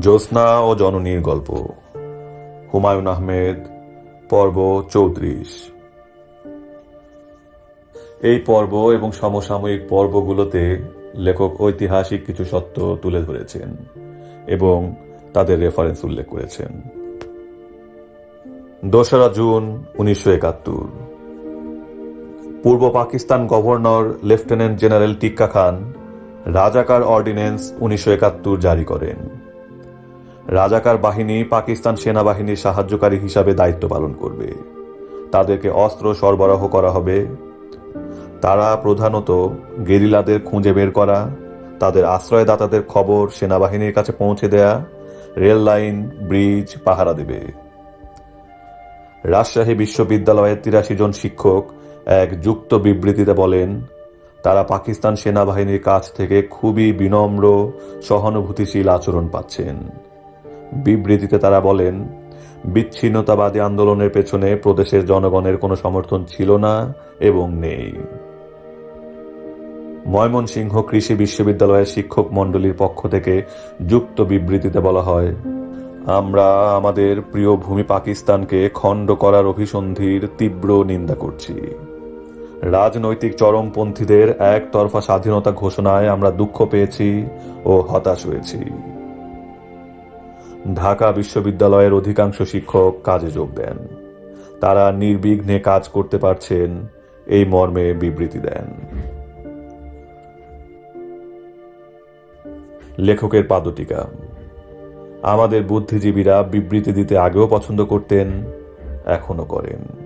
জ্যোৎস্না ও জননীর গল্প। হুমায়ুন আহমেদ পর্ব চৌত্রিশ। এই পর্ব এবং সমসাময়িক পর্বগুলোতে লেখক ঐতিহাসিক কিছু সত্য তুলে ধরেছেন এবং তাদের রেফারেন্স উল্লেখ করেছেন। দোসরা জুন উনিশশো একাত্তর। পূর্ব Pakistan governor lieutenant general Tikka Khan Razakar ordinance উনিশশো একাত্তর জারি করেন। রাজাকার বাহিনী পাকিস্তান সেনাবাহিনীর সাহায্যকারী হিসাবে দায়িত্ব পালন করবে। তাদেরকে অস্ত্র সরবরাহ করা হবে তারা প্রধানত গেরিলাদের খুঁজে বের করা, তাদের আশ্রয়দাতাদের খবর সেনাবাহিনীর কাছে পৌঁছে দেয়া, রেল লাইন, ব্রিজ পাহারা দেবে। রাজশাহী বিশ্ববিদ্যালয়ের তিরাশি জন শিক্ষক এক যুক্ত বিবৃতিতে বলেন, তারা পাকিস্তান সেনাবাহিনীর কাছ থেকে খুবই বিনম্র, সহানুভূতিশীল আচরণ পাচ্ছেন। বিবৃতিতে তারা বলেন, বিচ্ছিন্নতাবাদী আন্দোলনের পেছনে প্রদেশের জনগণের কোনো সমর্থন ছিল না এবং নেই। ময়মনসিংহ কৃষি বিশ্ববিদ্যালয়ের শিক্ষক মণ্ডলীর পক্ষ থেকে যুক্ত বিবৃতিতে বলা হয়, আমরা আমাদের প্রিয় ভূমি পাকিস্তানকে খণ্ড করার অভিসন্ধির তীব্র নিন্দা করছি। রাজনৈতিক চরমপন্থীদের একতরফা স্বাধীনতা ঘোষণায় আমরা দুঃখ পেয়েছি ও হতাশ হয়েছি। ঢাকা বিশ্ববিদ্যালয়ের অধিকাংশ শিক্ষক কাজে যোগ দেন। তারা নির্বিঘ্নে কাজ করতে পারছেন, এই মর্মে বিবৃতি দেন। লেখকের পাদটিকা। আমাদের বুদ্ধিজীবীরা বিবৃতি দিতে আগেও পছন্দ করতেন এখনও করেন।